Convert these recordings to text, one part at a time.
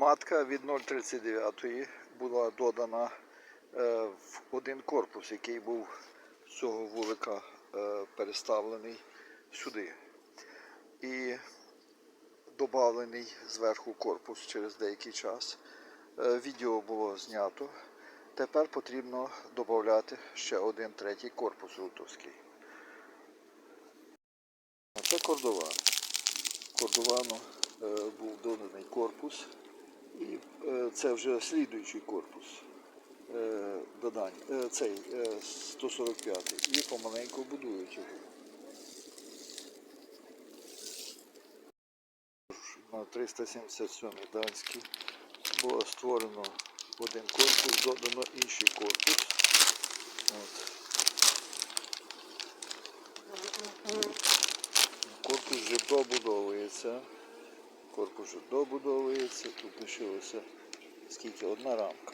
Матка від 0,39 була додана е, в один корпус, який був з цього вулика е, переставлений сюди. І додавлений зверху корпус через деякий час. Е, Відео було знято. Тепер потрібно додати ще один третій корпус рутовський. Це кордован. Кордовану був доданий корпус. І е, це вже слідуючий корпус е, додань. Е, цей е, 145 і помаленьку будують його. На 377 данській було створено один корпус, додано інший корпус. От. Корпус вже добудовується. Корпус добудовується. Тут лишилося скільки? Одна рамка.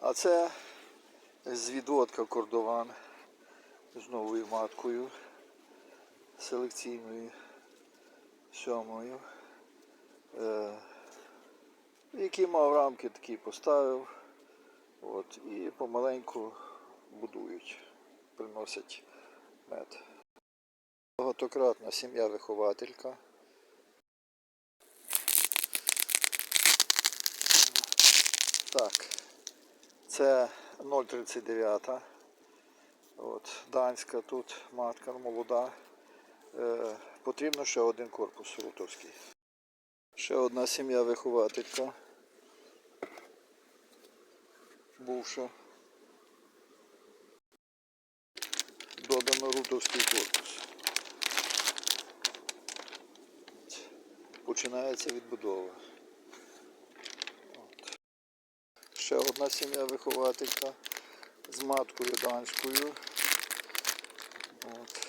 А це з відводка кордован з новою маткою селекційною сьомою. Е, який мав рамки, такий поставив. От, і помаленьку будують, приносять мед. Багатократна сім'я-вихователька. Так, це 0,39. От, данська тут матка молода. Е, потрібно ще один корпус рутовський. Ще одна сім'я-вихователька. Бувша. Додано рутовський корпус. Починається відбудова. От. Ще одна сім'я-вихователька з маткою данською. От.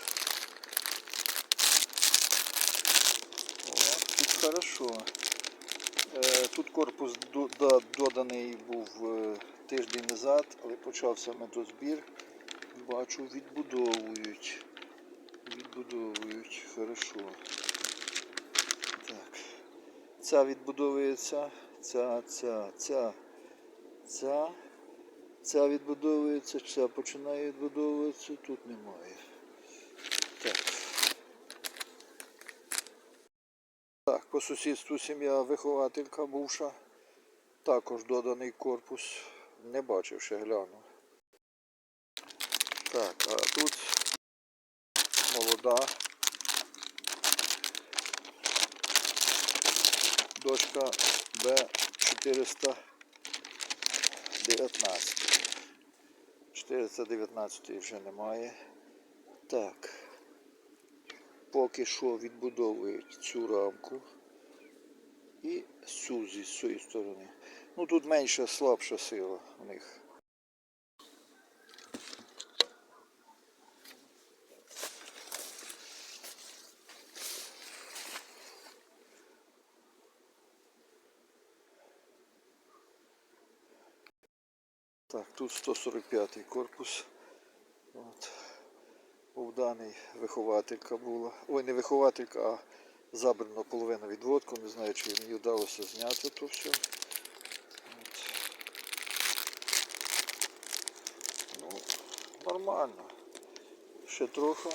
О, тут хорошо. Е, Тут корпус до- да- доданий був е, тиждень назад, але почався медозбір. Бачу, відбудовують. Відбудовують. Хорошо. Ця відбудовується. Ця, ця, ця, ця. Ця відбудовується, ця починає відбудовуватися, тут немає. Так. Так, по сусідству сім'я вихователька бувша. Також доданий корпус. Не бачив ще глянув. Так, а тут молода. Дочка Б419. 419 вже немає. Так. Поки що відбудовують цю рамку і цю зі цієї сторони. Ну тут менша, слабша сила у них. Так, тут 145 корпус. От. Був даний вихователька була. Ой, не вихователька, а забрано половину відводку. Не знаю, чи мені вдалося зняти то все. От. Ну, нормально. Ще трохи,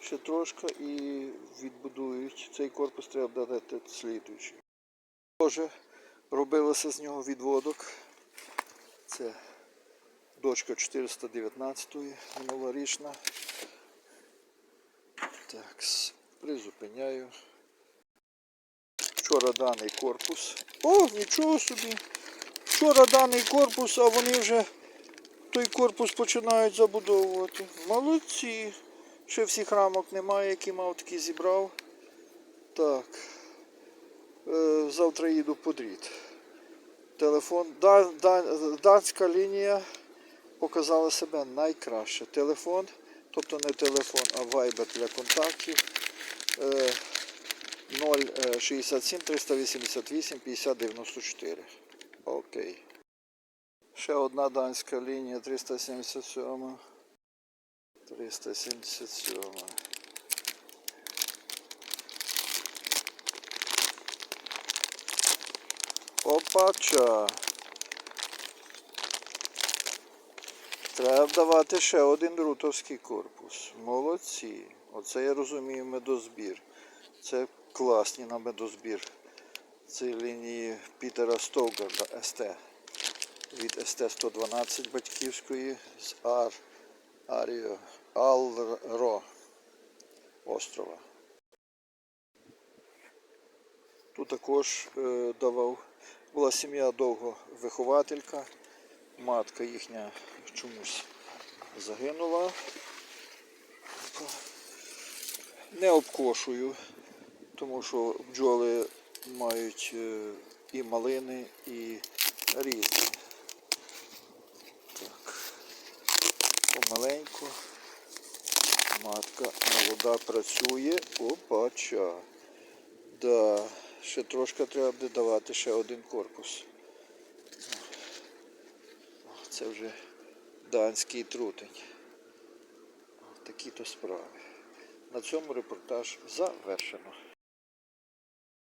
ще трошки і відбудують. Цей корпус треба додати слідуючий. Теж робилося з нього відводок. Це дочка 419-ї, минулорічна. Так, призупиняю. Вчора даний корпус. О, нічого собі. Вчора даний корпус, а вони вже той корпус починають забудовувати. Молодці. Ще всіх рамок немає, які мав такі зібрав. Так. Е, завтра їду по дріт. Телефон. Да, да, данська лінія показала себе найкраще. Телефон, тобто не телефон, а вайбер для контактів 067 388 5094. Окей. Ще одна данська лінія 377. 377. Опача! Треба давати ще один рутовський корпус. Молодці. Оце я розумію медозбір. Це класні на медозбір. Це лінії Пітера Стовгарда СТ. Від СТ-112 батьківської з Ар Аріо Алро острова. Тут також е, давав, була сім'я довго вихователька, матка їхня чомусь загинула. Не обкошую, тому що бджоли мають е, і малини, і різні. Так. Помаленьку. Матка молода працює. Опача. Да, ще трошки треба буде давати ще один корпус. Це вже данський трутень. Такі то справи. На цьому репортаж завершено.